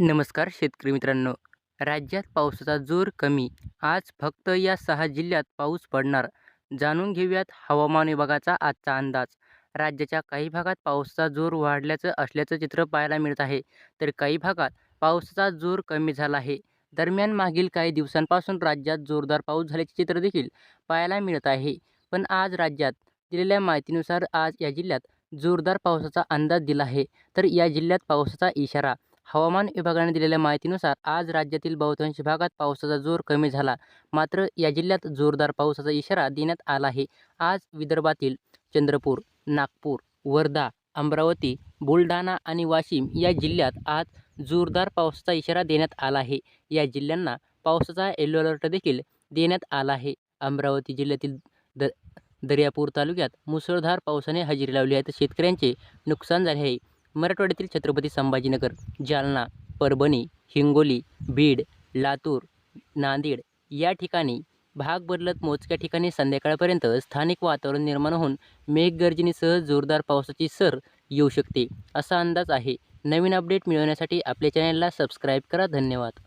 नमस्कार शेतकरी मित्रांनो. राज्यात पावसाचा जोर कमी. आज फक्त या सहा जिल्ह्यात पाऊस पडणार. जाणून घेऊयात हवामान विभागाचा आजचा अंदाज. राज्याच्या काही भागात पावसाचा जोर वाढल्याचं असल्याचं चित्र पाहायला मिळत आहे. तर काही भागात पावसाचा जोर कमी झाला आहे. दरम्यान मागील काही दिवसांपासून राज्यात जोरदार पाऊस झाल्याचे चित्र देखील पाहायला मिळत आहे. पण आज राज्यात दिलेल्या माहितीनुसार आज या जिल्ह्यात जोरदार पावसाचा अंदाज दिला आहे. तर या जिल्ह्यात पावसाचा इशारा हवामान विभागाने दिलेल्या माहितीनुसार आज राज्यातील बहुतांश भागात पावसाचा जोर कमी झाला. मात्र या जिल्ह्यात जोरदार पावसाचा इशारा देण्यात आला आहे. आज विदर्भातील चंद्रपूर नागपूर वर्धा अमरावती बुलढाणा आणि वाशिम या जिल्ह्यात आज जोरदार पावसाचा इशारा देण्यात आला आहे. या जिल्ह्यांना पावसाचा येलो अलर्ट देखील देण्यात आला आहे. अमरावती जिल्ह्यातील द दर्यापूर तालुक्यात मुसळधार पावसाने हजेरी लावली आहे. तर शेतकऱ्यांचे नुकसान झाले आहे. मराठवाड्यातील छत्रपती संभाजीनगर जालना परभणी हिंगोली बीड लातूर नांदेड या ठिकाणी भाग बदलत मोजक्या ठिकाणी संध्याकाळपर्यंत स्थानिक वातावरण निर्माण होऊन मेघगर्जनेसह जोरदार पावसाची सर येऊ शकते असा अंदाज आहे. नवीन अपडेट मिळवण्यासाठी आपल्या चॅनलला सबस्क्राईब करा. धन्यवाद.